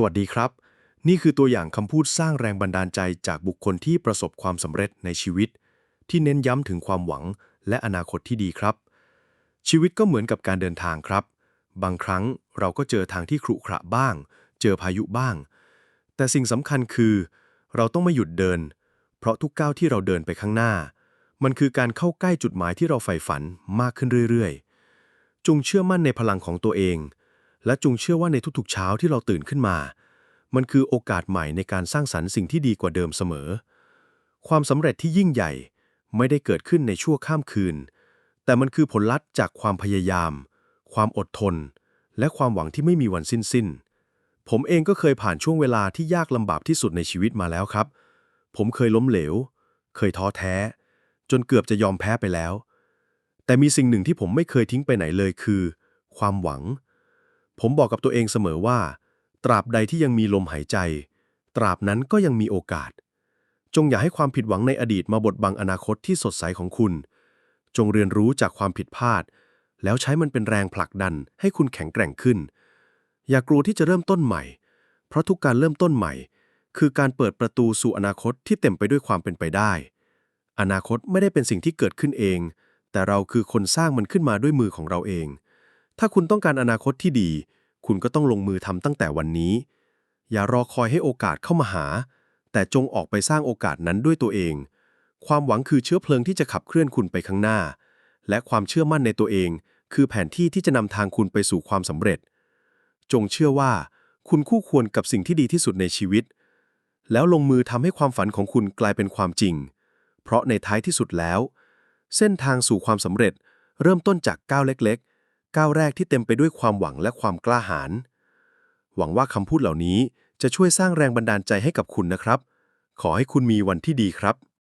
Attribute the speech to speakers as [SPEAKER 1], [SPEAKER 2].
[SPEAKER 1] สวัสดีครับ นี่คือตัวอย่างคำพูดสร้างแรงบันดาลใจจากบุคคลที่ประสบความสำเร็จในชีวิต ที่เน้นย้ำถึงความหวังและอนาคตที่ดีครับ ชีวิตก็เหมือนกับการเดินทางครับ บางครั้งเราก็เจอทางที่ขรุขระบ้าง เจอพายุบ้าง แต่สิ่งสำคัญคือ เราต้องไม่หยุดเดิน เพราะทุกก้าวที่เราเดินไปข้างหน้า มันคือการเข้าใกล้จุดหมายที่เราใฝ่ฝันมากขึ้นเรื่อยๆ จงเชื่อมั่นในพลังของตัวเอง และจงเชื่อว่าในทุกๆเช้าที่เราตื่นขึ้นมา มันคือโอกาสใหม่ในการสร้างสรรค์สิ่งที่ดีกว่าเดิมเสมอ ความสำเร็จที่ยิ่งใหญ่ไม่ได้เกิดขึ้นในชั่วข้ามคืน แต่มันคือผลลัพธ์จากความพยายาม ความอดทน และความหวังที่ไม่มีวันสิ้นสิ้น ผมเองก็เคยผ่านช่วงเวลาที่ยากลำบากที่สุดในชีวิตมาแล้วครับ ผมเคยล้มเหลว เคยท้อแท้ จนเกือบจะยอมแพ้ไปแล้ว แต่มีสิ่งหนึ่งที่ผมไม่เคยทิ้งไปไหนเลยคือ ความหวัง ผมบอกกับตัวเองเสมอว่า ตราบใดที่ยังมีลมหายใจ ตราบนั้นก็ยังมีโอกาส จงอย่าให้ความผิดหวังในอดีตมาบดบังอนาคตที่สดใสของคุณ จงเรียนรู้จากความผิดพลาด แล้วใช้มันเป็นแรงผลักดันให้คุณแข็งแกร่งขึ้น อย่ากลัวที่จะเริ่มต้นใหม่ เพราะทุกการเริ่มต้นใหม่ คือการเปิดประตูสู่อนาคตที่เต็มไปด้วยความเป็นไปได้ อนาคตไม่ได้เป็นสิ่งที่เกิดขึ้นเอง แต่เราคือคนสร้างมันขึ้นมาด้วยมือของเราเอง ถ้าคุณต้องการอนาคตที่ดี คุณก็ต้องลงมือทำตั้งแต่วันนี้ อย่ารอคอยให้โอกาสเข้ามาหา แต่จงออกไปสร้างโอกาสนั้นด้วยตัวเอง ความหวังคือเชื้อเพลิงที่จะขับเคลื่อนคุณไปข้างหน้า และความเชื่อมั่นในตัวเอง คือแผนที่ที่จะนำทางคุณไปสู่ความสำเร็จ จงเชื่อว่า คุณคู่ควรกับสิ่งที่ดีที่สุดในชีวิต แล้วลงมือทำให้ความฝันของคุณกลายเป็นความจริง เพราะในท้ายที่สุดแล้ว เส้นทางสู่ความสำเร็จเริ่มต้นจากก้าวเล็ก ก้าวแรกที่เต็มไปด้วยความหวังและความกล้าหาญหวังว่าคำพูดเหล่านี้จะช่วยสร้างแรงบันดาลใจให้กับคุณนะครับ ขอให้คุณมีวันที่ดีครับ